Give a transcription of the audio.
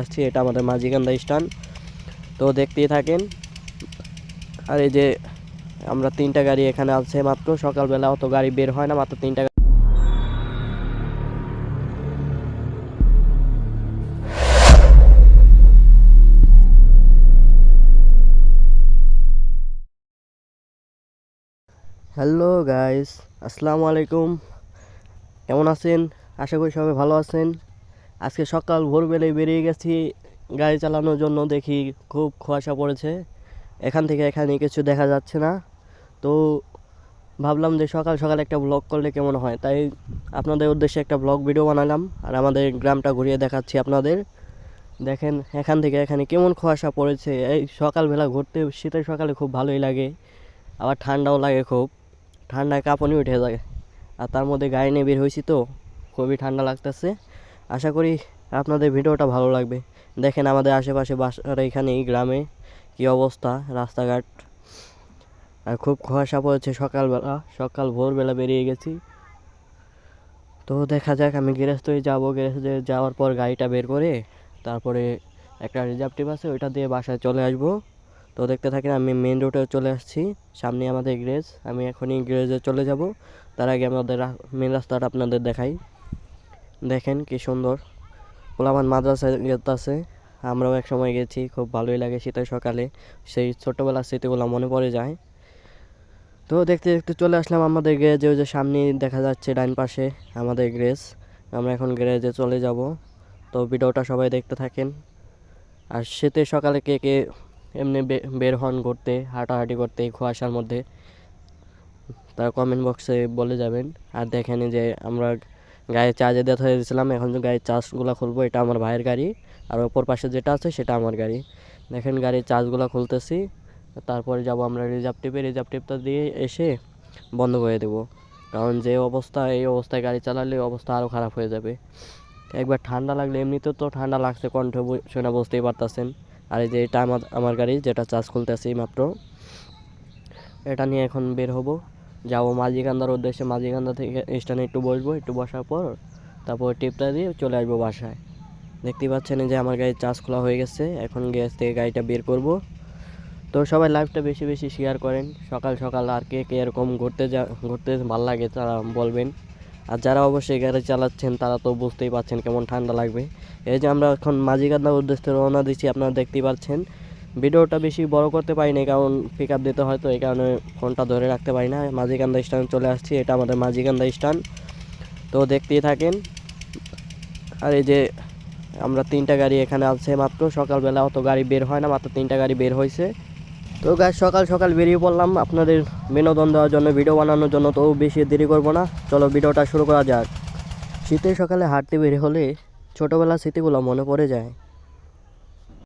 আসছি, এটা আমাদের মাঝিকান্দা স্টান তো দেখতেই থাকেন, আর এই যে আমরা তিনটা গাড়ি এখানে আছে মাত্র, সকালবেলা অত গাড়ি বের হয় না, মাত্র তিনটা হ্যালো গাইস আসসালামু আলাইকুম। কেমন আছেন? আশা করি সবাই ভালো আছেন। আজকে সকাল ভোরবেলায় বেরিয়ে গেছি, গাড়ি চালানোর জন্য দেখি খুব কুয়াশা পড়েছে। এখান থেকে এখানে কিছু দেখা যাচ্ছে না। তো ভাবলাম যে সকাল সকাল একটা ব্লগ করলে কেমন হয়? তাই আপনাদের উদ্দেশ্যে একটা ব্লগ ভিডিও বানালাম আর আমাদের গ্রামটা ঘুরিয়ে দেখাচ্ছি আপনাদের। দেখেন এখান থেকে এখানে কেমন কুয়াশা পড়েছে। এই সকালবেলা ঘুরতে, শীতের সকালে খুব ভালোই লাগে, আবার ঠান্ডাও লাগে খুব। ঠান্ডায় কাঁপনি উঠে যায়। আর তার মধ্যে গাড়ি নিয়ে বের হয়েছি তো, খুবই ঠান্ডা লাগতেছে। আশা করি আপনাদের ভিডিওটা ভালো লাগবে। দেখেন আমাদের আশেপাশে বাসার এখানে গ্রামে কী অবস্থা, রাস্তাঘাট। আর খুব কুয়াশা পড়েছে সকালবেলা, সকাল ভোরবেলা বেরিয়ে গেছি। তো দেখা যাক, আমি গৃহস্থই যাব। গৃহস্থে যাওয়ার পর গাড়িটা বের করে তারপরে একটা রিজার্ভ টিপ আছে, ওইটা দিয়ে বাসায় চলে আসব। তো দেখতে থাকেন, আমি মেন রোডে চলে আসছি। সামনে আমাদের গ্রেজ, আমি এখনই গ্রেজে চলে যাব। তার আগে আমাদের মেন রাস্তাটা আপনাদের দেখাই। দেখেন কি সুন্দর। পোলামান মাদ্রাসা আছে আমরাও এক সময় গেছি, খুব ভালোই লাগে শীতের সকালে। সেই ছোটোবেলার স্মৃতিগুলো মনে পড়ে যায়। তো দেখতে দেখতে চলে আসলাম আমাদের গ্যারেজে, ওই যে সামনে দেখা যাচ্ছে ডাইন পাশে আমাদের গ্যারেজ। আমরা এখন গ্যারেজে চলে যাব। তো ভিডিওটা সবাই দেখতে থাকেন। আর শীতের সকালে কে কে এমনি বের হন ঘুরতে, হাঁটাহাঁটি করতে, কুয়াশার মধ্যে, তারা কমেন্ট বক্সে বলে যাবেন। আর দেখেন যে আমরা গায়ে চার্জে দেওয়া হয়ে এখন যে গাড়ির চার্জগুলো খুলবো, এটা আমার ভাইয়ের গাড়ি। আর ওপর পাশে যেটা আছে, সেটা আমার গাড়ি। দেখেন গাড়ির চার্জগুলো খুলতেছি। তারপরে যাব আমরা রিজার্ভ টিপে রিজার্ভ টিপটা দিয়ে এসে বন্ধ করে দেবো। কারণ যে অবস্থা, এই অবস্থায় গাড়ি চালালে অবস্থা আরও খারাপ হয়ে যাবে। একবার ঠান্ডা লাগলে, এমনিতেও তো ঠান্ডা লাগছে কণ্ঠ শুনে বুঝতেই পারতেছেন। আর এই যে এটা আমার আমার গাড়ি, যেটা চার্জ খুলতেছি মাত্র। এটা নিয়ে এখন বের হব। যাব মাঝিকান্দার উদ্দেশ্যে, মাঝিকান্দা থেকে স্ট্যান্ডে একটু বসবো, একটু বসার পর তারপর টিপটা দিয়ে চলে আসব বাসায়। দেখতেই পাচ্ছেন যে আমার গাড়ির চার্জ খোলা হয়ে গেছে, এখন গ্যাস থেকে গাড়িটা বের করব। তো সবাই লাইভটা বেশি বেশি শেয়ার করেন, সকাল সকাল আর কে কে এরকম ঘুরতে যা, ঘুরতে ভালো লাগে তারা বলবেন। আর যারা অবশ্যই গাড়ি চালাচ্ছেন, তারা তো বুঝতেই পারছেন কেমন ঠান্ডা লাগবে। এই যে আমরা এখন মাঝিকান্দার উদ্দেশ্যে রওনা দিচ্ছি, আপনারা দেখতেই পাচ্ছেন। ভিডিওটা বেশি বড় করতে পারিনি কারণ পিক আপ দিতে হয় তো, এই কারণে ফোনটা ধরে রাখতে পারি না। মাঝিকান্দা স্ট্যান্ড চলে আসছি, এটা আমাদের মাঝিকান্দা স্ট্যান্ড তো দেখতেই থাকেন। আর এই যে আমরা তিনটা গাড়ি এখানে আছে মাত্র, সকালবেলা অত গাড়ি বের হয় না, মাত্র তিনটা গাড়ি বের হয়েছে। তো গাছ সকাল সকাল বেরিয়ে পড়লাম, আপনাদের বিনোদন দেওয়ার জন্য ভিডিও বানানোর জন্য, তো বেশি দেরি করব না। চলো ভিডিওটা শুরু করা যাক। শীতের সকালে হাঁটতে বের হলে ছোটোবেলার স্মৃতিগুলো মনে পড়ে যায়।